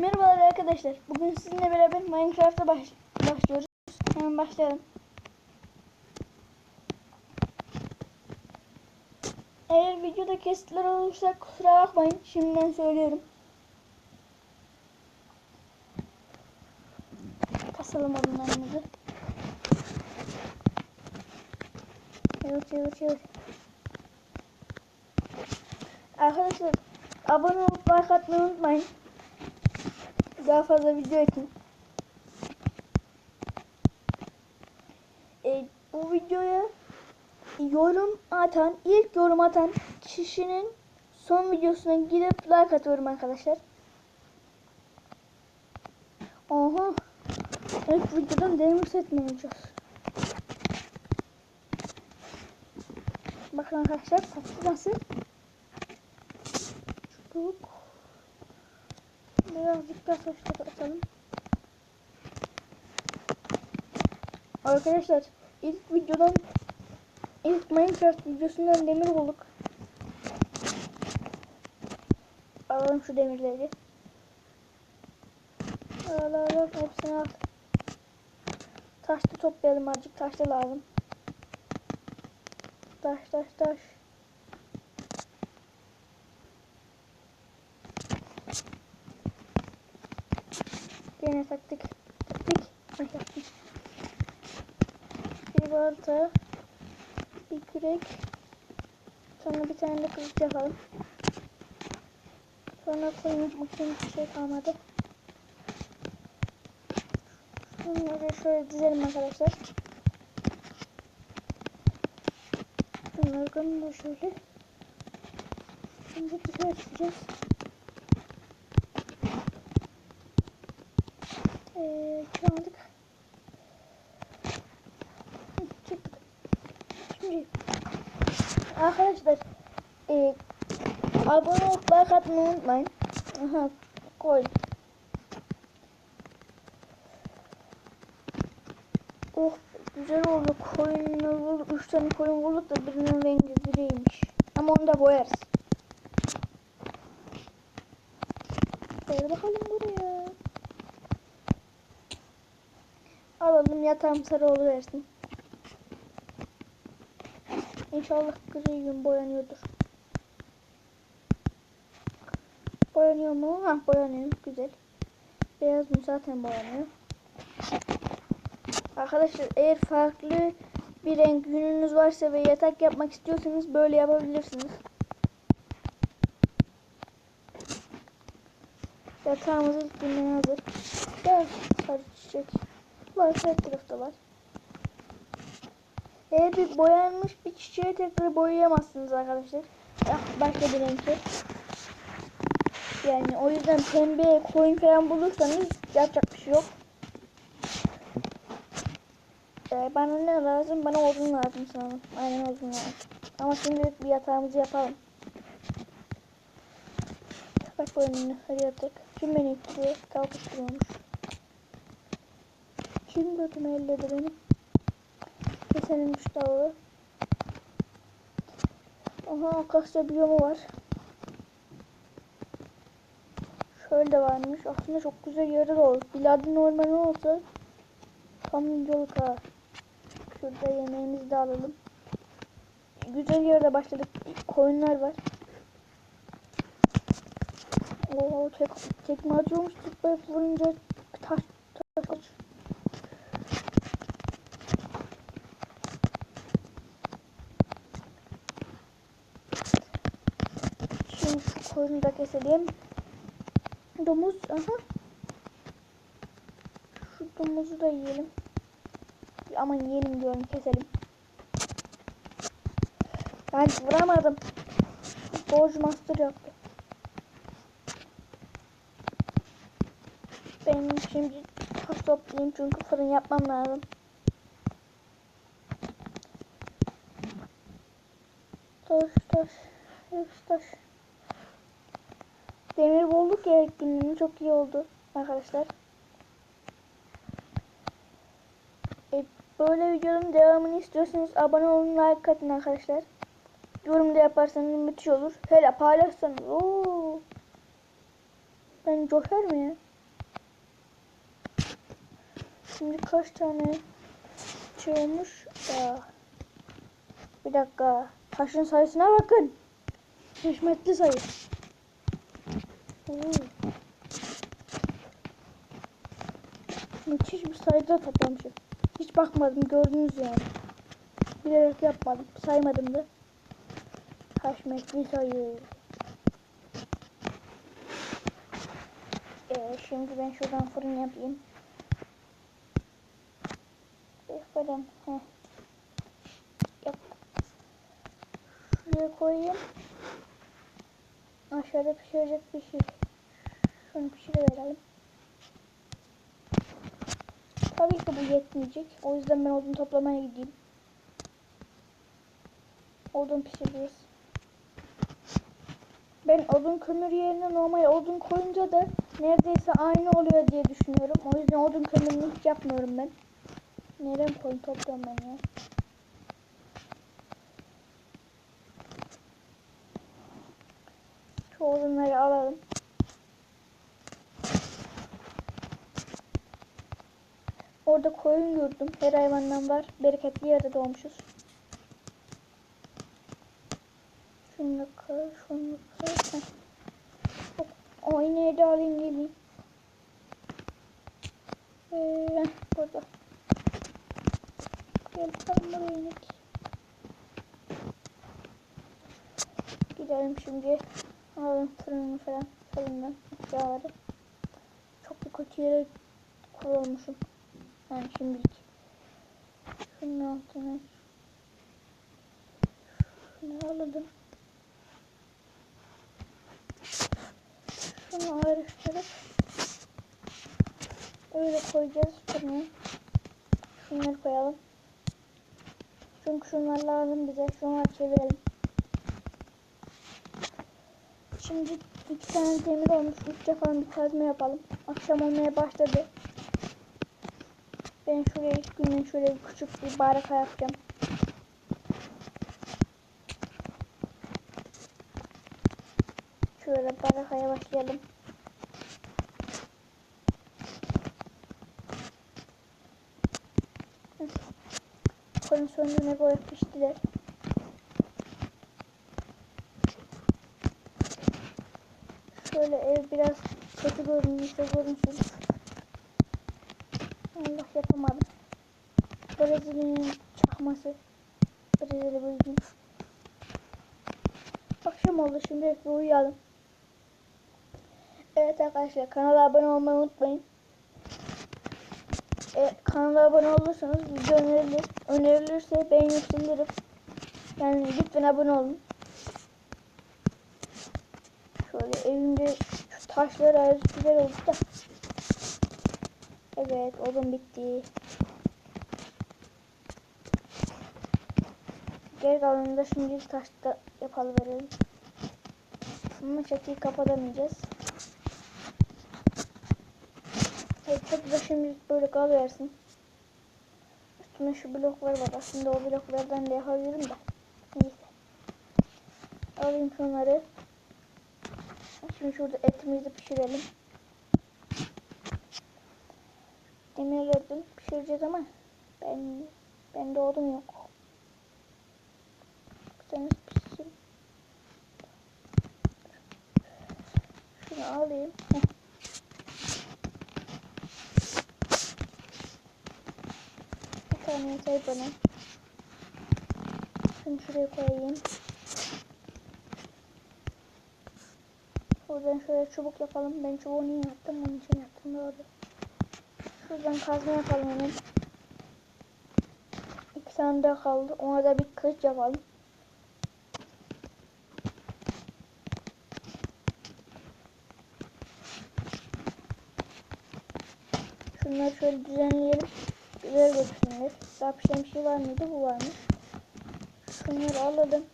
Merhabalar arkadaşlar. Bugün sizinle beraber Minecraft'a baş başlıyoruz. Hemen başlayalım. Eğer videoda kesitler olursa kusura bakmayın. Şimdiden söylüyorum. Kasalım odunlarımızı. Çevir çevir çevir. Arkadaşlar abone olup like atmayı unutmayın. Daha fazla video için. E, bu videoya yorum atan, ilk yorum atan kişinin son videosuna gidip like atıyorum arkadaşlar. Oha. İlk videodan demir set mi? Bakın arkadaşlar tatlı nasıl? Çubuk. Birazcık daha saçları atalım. Arkadaşlar ilk videodan ilk Minecraft videosundan demir bulduk. Alalım şu demirleri. Al al al hepsini al. Taş da toplayalım azıcık taş da lazım. Taş taş taş. Taktik. Taktik. Ay yaptım. Bir balta. Bir kürek. Sonra bir tane de kılıç yapalım. Sonra koyun yapmak için bir şey kalmadı. Bunları şöyle dizelim arkadaşlar. Bunları da şöyle. Şimdi dışarı çıkacağız. Ee, çaldık. Hı, Çıktık. Şimdi arkadaşlar e, abone olup like atmayı unutmayın. Aha koy. Oh güzel oldu. Koyunları bulduk. Üç tane koyun bulduk da birinin rengi griymiş. Ama onu da boyarız. Gel bakalım buraya. Alalım yatağım sarı oluversin. İnşallah gri gün boyanıyordur. Boyanıyor mu? Ha boyanıyor. Güzel. Beyaz mı zaten boyanıyor. Arkadaşlar eğer farklı bir renk gününüz varsa ve yatak yapmak istiyorsanız böyle yapabilirsiniz. Yatağımız ilk günden hazır. Gel sarı çiçek. Var her tarafta var. Eğer bir boyanmış bir çiçeği tekrar boyayamazsınız arkadaşlar. Ah, Başka bir renkte. Yani o yüzden pembe koyun falan bulursanız yapacak bir şey yok. Ee, bana ne lazım? Bana odun lazım sanırım. Aynen odun lazım. Ama şimdilik bir yatağımızı yapalım. Bu önünü hadi yaptık. Kim beni? Tavuk ittiriyormuş. Kim götümü elledi beni? Şu tavuğu. Aha akasya biyomu var. Şöyle varmış. Aslında çok güzel yerler olur. Biladin ormanı olsa tam yol ha. Şurada yemeğimizi de alalım. Güzel yerde başladık. Koyunlar var. Oo tek, tekme atıyormuş. Tıklayıp vurunca taş taş taş. Şimdi şu koyunu da keselim. Domuz. Aha. Şu domuzu da yiyelim. Aman yiyelim diyorum keselim. Ben vuramadım. Borç master yaptı. Benim şimdi taş toplayayım çünkü fırın yapmam lazım. Taş taş. Hepsi taş. Demir bulduk ya günümüz çok iyi oldu arkadaşlar. E, böyle videonun devamını istiyorsanız abone olun like atın arkadaşlar. Yorum da yaparsanız müthiş olur. Hele paylaşsanız. Oo. Ben coşar mı ya? Şimdi kaç tane şey olmuş? Ya. Bir dakika. Taşın sayısına bakın. Hikmetli sayı. Müthiş bir sayıda toplamışım. Hiç bakmadım gördünüz yani. Bilerek yapmadım. Saymadım da. Haşmetli sayı. Ee, şimdi ben şuradan fırın yapayım. Bir fırın. Yap. Şuraya koyayım. Aşağıda pişirecek bir şey. Şunu pişiriverelim. Tabii ki bu yetmeyecek. O yüzden ben odun toplamaya gideyim. Odun pişireceğiz. Ben odun kömür yerine normal odun koyunca da neredeyse aynı oluyor diye düşünüyorum. O yüzden odun kömürünü hiç yapmıyorum ben. Nereden koyun topluyorum ben ya? Şu odunları alalım. Orada koyun gördüm. Her hayvandan var. Bereketli yerde doğmuşuz. Şunu kır, şunu kır. O ineği alayım geleyim. Ee, burada. Gel bakalım buraya inek. Gidelim şimdi. Alalım fırını falan. Fırından eşyaları. Çok da kötü yere kurulmuşum. Yani şimdilik. Şunun altına şunu alalım. Şunu ayrıştırıp öyle koyacağız fırına. Şunları koyalım. Çünkü şunlar lazım bize. Şunları çevirelim. Şimdi iki tane demir olmuş. Üç yapalım bir kazma yapalım. Akşam olmaya başladı. Ben şuraya ilk günden şöyle küçük bir baraka yapacağım. Şöyle barakaya başlayalım. Hı. Fırın söndüğüne göre piştiler. Şöyle ev biraz kötü görünüyorsa görünsün. Allah yapamadım. Brezilya'nın çakması. Brezilya bölgüm. Akşam oldu şimdi uyuyalım. Evet arkadaşlar kanala abone olmayı unutmayın. E, kanala abone olursanız video önerilir. Önerilirse beğeni yükselirim. Yani lütfen abone olun. Şöyle evimde şu taşlar ayrı güzel oldu da. Evet odun bitti. Geri kalanını da şimdi taşta yapalım. Ama çatıyı kapatamayacağız. Evet çok da şimdi böyle kalıversin. Üstüne şu bloklar var. Aslında o bloklardan da yapabilirim de. Neyse. Alayım şunları. Şimdi şurada etimizi pişirelim. Demirlerden pişireceğiz ama ben ben doğdum yok. Sen pişsin. Şunu alayım. Heh. Bir tane yeter bana. Şunu şuraya koyayım. Buradan şöyle çubuk yapalım. Ben çubuğu niye yaptım? Onun için yaptım doğru. Şuradan kazma yapalım hemen. İki tane daha kaldı. Ona da bir kılıç yapalım. Şunları şöyle düzenleyelim. Güzel görsünler. Daha bir şey var mıydı? Bu varmış. Şunları alalım.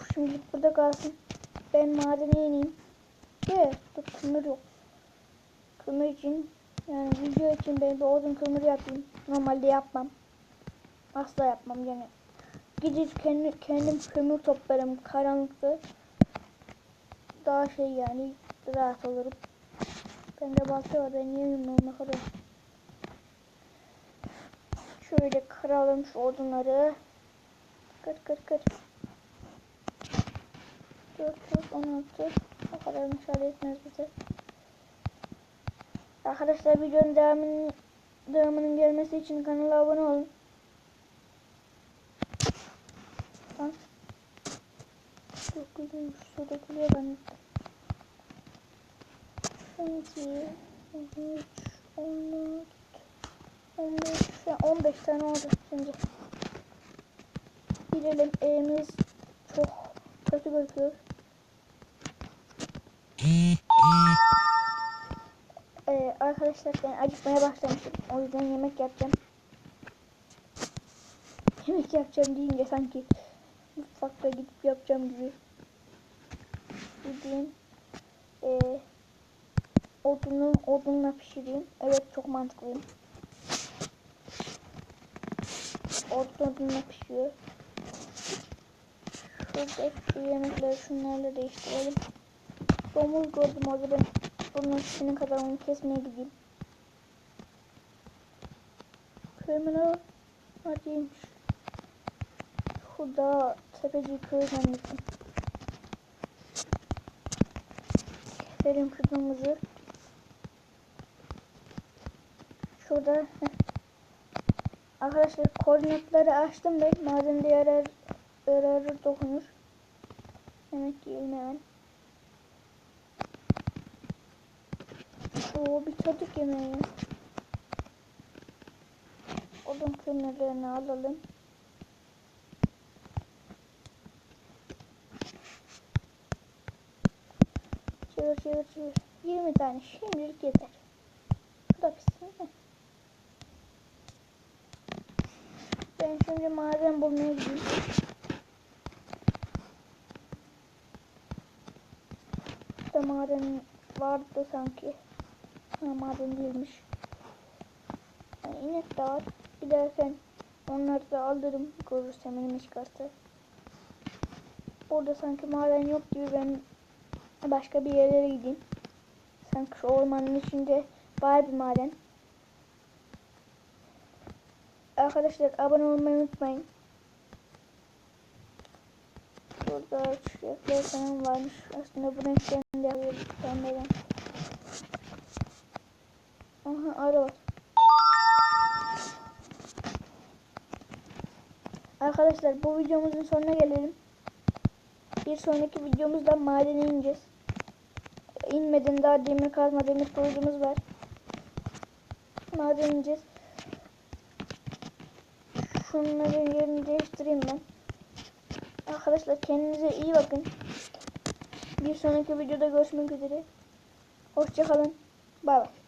Bu şimdilik burada kalsın. Ben madene ineyim. Ve dur yok. Kömür için yani video için ben bir odun kömür yapayım. Normalde yapmam. Asla yapmam yani. Gidip kendi, kendim kömür toplarım karanlıkta. Daha şey yani rahat olurum. Bende balta var ben yiyeyim ne kadar. Şöyle kıralım şu odunları. Kır kır kır. 416 o kadar müsaade etmez bize. Arkadaşlar videonun devamının, devamının gelmesi için kanala abone olun. Lan. Çok güzelmiş. Su dökülüyor ben. 12, 13, 14, 15, şu an 15 tane oldu şimdi. Girelim evimiz çok kötü gözüküyor. Ee, arkadaşlar ben acıkmaya başlamışım. O yüzden yemek yapacağım. Yemek yapacağım deyince sanki mutfakta gidip yapacağım gibi. Gideyim. Ee, odunu odunla pişireyim. Evet çok mantıklıyım. Odun odunla pişiyor. Şurada şu yemekleri şunlarla değiştirelim. Domuz gördüm orada ben bunun üstüne kadar onu kesmeye gideyim. Köyümün Hacıymış. Şurada tepeci köy zannettim. Keselim şu domuzu. Şurada. Arkadaşlar koordinatları açtım ben. Madem yarar, yararı dokunur. Yemek yiyelim hemen. Oo bitirdik yemeği. Odun kömürlerini alalım. Çevir çevir çevir. 20 tane şimdilik yeter. Bu da pişsin. Ben şimdi maden bulmaya gideyim. Burada maden vardı sanki. Maden değilmiş. Yani inek de var. Giderken onları da alırım. Görürsem elime çıkarsa. Burada sanki maden yok gibi ben başka bir yerlere gideyim. Sanki şu ormanın içinde var bir maden. Arkadaşlar abone olmayı unutmayın. Burada çiçekler falan varmış. Aslında bu renklerini de pembeden. Aha arı. Arkadaşlar bu videomuzun sonuna gelelim. Bir sonraki videomuzda madene ineceğiz. İnmeden daha demir kazma demir kılıcımız var. Maden ineceğiz. Şunların yerini değiştireyim ben. Arkadaşlar kendinize iyi bakın. Bir sonraki videoda görüşmek üzere. Hoşçakalın. Bay bay.